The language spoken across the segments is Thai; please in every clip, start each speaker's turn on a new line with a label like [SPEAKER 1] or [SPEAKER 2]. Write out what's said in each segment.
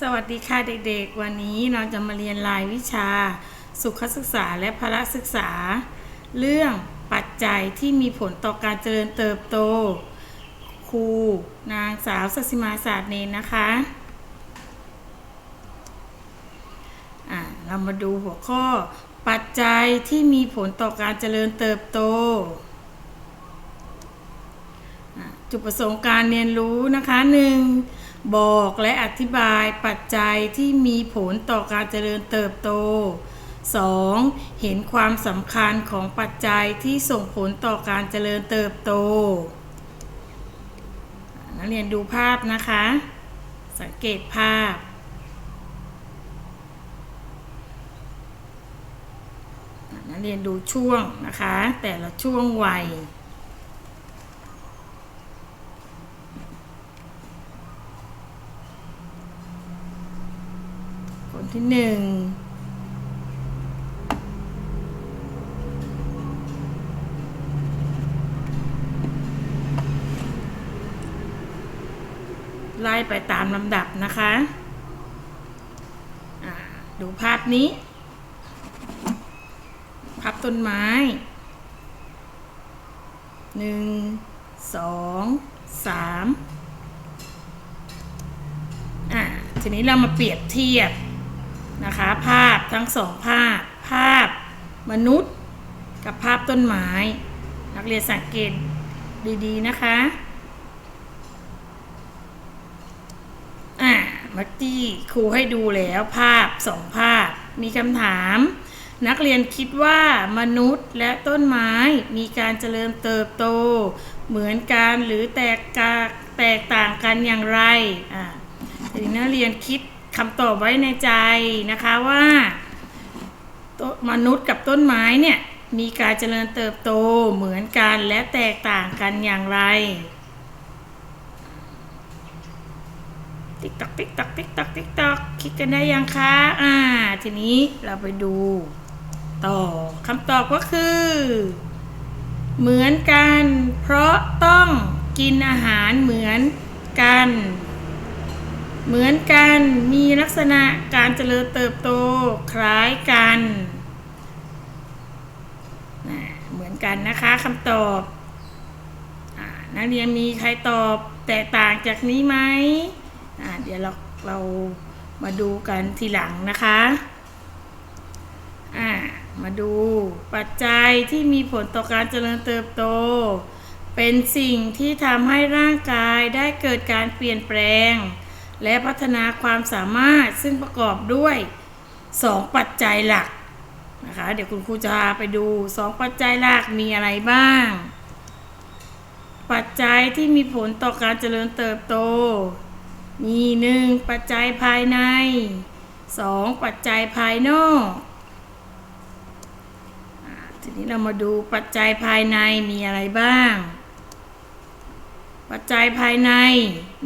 [SPEAKER 1] สวัสดีค่ะเด็กๆ วันนี้เราจะมาเรียนรายวิชา สุขศึกษาและพละศึกษา เรื่องปัจจัยที่มีผลต่อการเจริญเติบโต ครู นางสาวสศิมาศาสตร์เนนนะคะอะเรามาดูหัวข้อ ปัจจัยที่มีผลต่อการเจริญเติบโต จุดประสงค์การเรียนรู้นะคะหนึ่ง บอกและอธิบายปัจจัยที่มีผลต่อการเจริญเติบโต 2. เห็นความสำคัญของปัจจัยที่ส่งผลต่อการเจริญเติบโต นักเรียนดูภาพนะคะ สังเกตภาพ นักเรียนดูช่วงนะคะ แต่ละช่วงวัย คนที่หนึ่งไล่ไปตามลำดับนะคะดูภาพนี้ ภาพต้นไม้หนึ่งสองสามอ่าทีนี้เรามาเปรียบเทียบ นะคะ ภาพทั้งสองภาพ ภาพมนุษย์กับภาพต้นไม้ นักเรียนสังเกตดี ๆ นะคะอ่าเมื่อกี้ครูให้ดูแล้วภาพสองภาพ มีคำถาม นักเรียนคิดว่ามนุษย์และต้นไม้มีการเจริญเติบโต เหมือนกันหรือแตกกาแตกต่างกันอย่างไรอ่าทีนี้นักเรียนคิด คำตอบไว้ในใจนะคะว่ามนุษย์กับต้นไม้เนี่ยมีการเจริญเติบโตเหมือนกันและแตกต่างกันอย่างไร ติ๊กตอกติ๊กตอกติ๊กตอกติ๊กตอกคิดกันได้ยังคะ อ่า ทีนี้เราไปดู ต่อคำตอบก็คือ เหมือนกัน เพราะต้องกินอาหารเหมือนกัน เหมือนกันมีลักษณะการเจริญเติบโตคล้ายกันนะเหมือนกันนะคะคำตอบอนักเรียนมีใครตอบแตกต่างจากนี้ไหมเดี๋ยวเราเรามาดูกันทีหลังนะคะมาดูปัจจัยที่มีผลต่อการเจริญเติบโต เป็นสิ่งที่ทำให้ร่างกายได้เกิดการเปลี่ยนแปลง และพัฒนาความสามารถซึ่งประกอบด้วย 2 ปัจจัยหลักนะคะเดี๋ยวคุณครูจะพาไปดู 2 ปัจจัยหลักมีอะไรบ้าง ปัจจัยที่มีผลต่อการเจริญเติบโต มีหนึ่งปัจจัยภายในสองปัจจัยภายนอกทีนี้เรามาดูปัจจัยภายในมีอะไรบ้าง ปัจจัยภายใน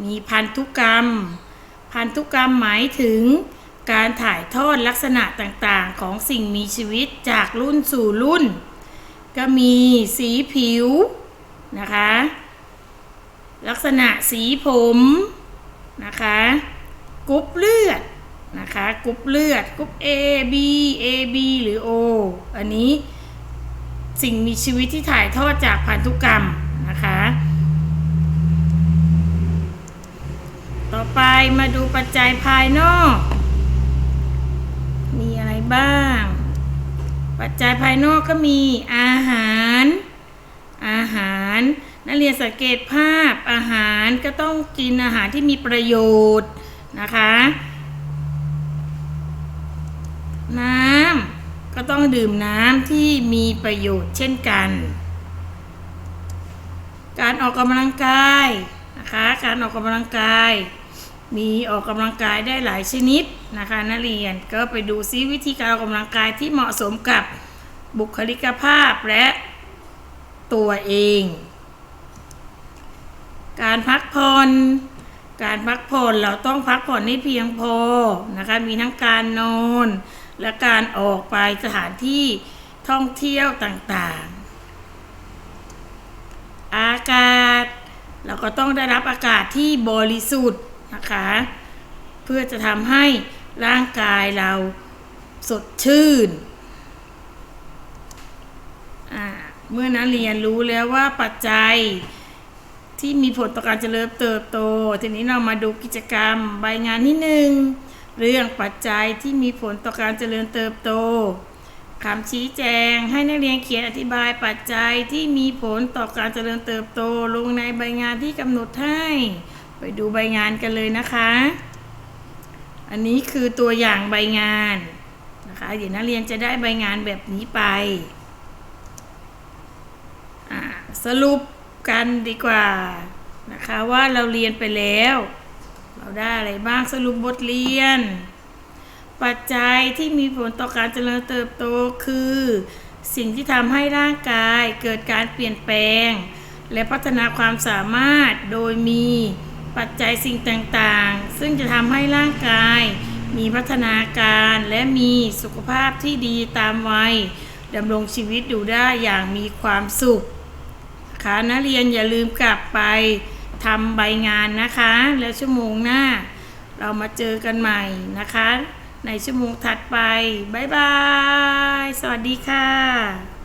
[SPEAKER 1] มีพันธุกรรม พันธุกรรมหมายถึงการถ่ายทอดลักษณะต่างๆ ของสิ่งมีชีวิตจากรุ่นสู่รุ่น ก็มีสีผิวนะคะ ลักษณะสีผมนะคะกรุ๊ปเลือดนะคะกรุ๊ปเลือดกรุ๊ป A B A B หรือ O อันนี้สิ่งมีชีวิตที่ถ่ายทอดจากพันธุกรรมนะคะ ต่อไปมาดูปัจจัยภายนอก มีอะไรบ้าง ปัจจัยภายนอกก็มีอาหาร อาหาร นักเรียนสังเกตภาพอาหารก็ต้องกินอาหารที่มีประโยชน์นะคะ น้ำก็ต้องดื่มน้ำที่มีประโยชน์เช่นกัน การออกกำลังกายนะคะ การออกกำลังกาย มีออกกำลังกายได้หลายชนิดนะคะนักเรียนก็ไปดูซิวิธีการออกกำลังกายที่เหมาะสมกับบุคลิกภาพและตัวเอง การพักผ่อนการพักผ่อนเราต้องพักผ่อนให้เพียงพอนะคะมีทั้งการนอนและการออกไปสถานที่ท่องเที่ยวต่างๆ อากาศ เราก็ต้องได้รับอากาศที่บริสุทธิ์ นะคะ เพื่อจะทำให้ร่างกายเราสดชื่น เมื่อนักเรียนรู้แล้วว่าปัจจัยที่มีผลต่อการเจริญเติบโต ทีนี้เรามาดูกิจกรรมใบงานที่หนึ่งเรื่องปัจจัยที่มีผลต่อการเจริญเติบโตคำชี้แจงให้นักเรียนเขียนอธิบายปัจจัยที่มีผลต่อการเจริญเติบโตลงในใบงานที่กำหนดให้ ไปดูใบงานกันเลยนะคะ อันนี้คือตัวอย่างใบงานนะคะเดี๋ยวนักเรียนจะได้ใบงานแบบนี้ไป สรุปกันดีกว่านะคะว่าเราเรียนไปแล้ว เราได้อะไรบ้างสรุปบทเรียน ปัจจัยที่มีผลต่อการเจริญเติบโตคือ สิ่งที่ทำให้ร่างกายเกิดการเปลี่ยนแปลง และพัฒนาความสามารถโดยมี ปัจจัยสิ่งต่างๆ ซึ่งจะทำให้ร่างกาย มีพัฒนาการและมีสุขภาพที่ดีตามวัยดำรงชีวิตอยู่ได้อย่างมีความสุขค่ะนักเรียนอย่าลืมกลับไปทำใบงานนะคะ แล้วชั่วโมงหน้า เรามาเจอกันใหม่นะคะ ในชั่วโมงถัดไป บ๊ายบาย สวัสดีค่ะ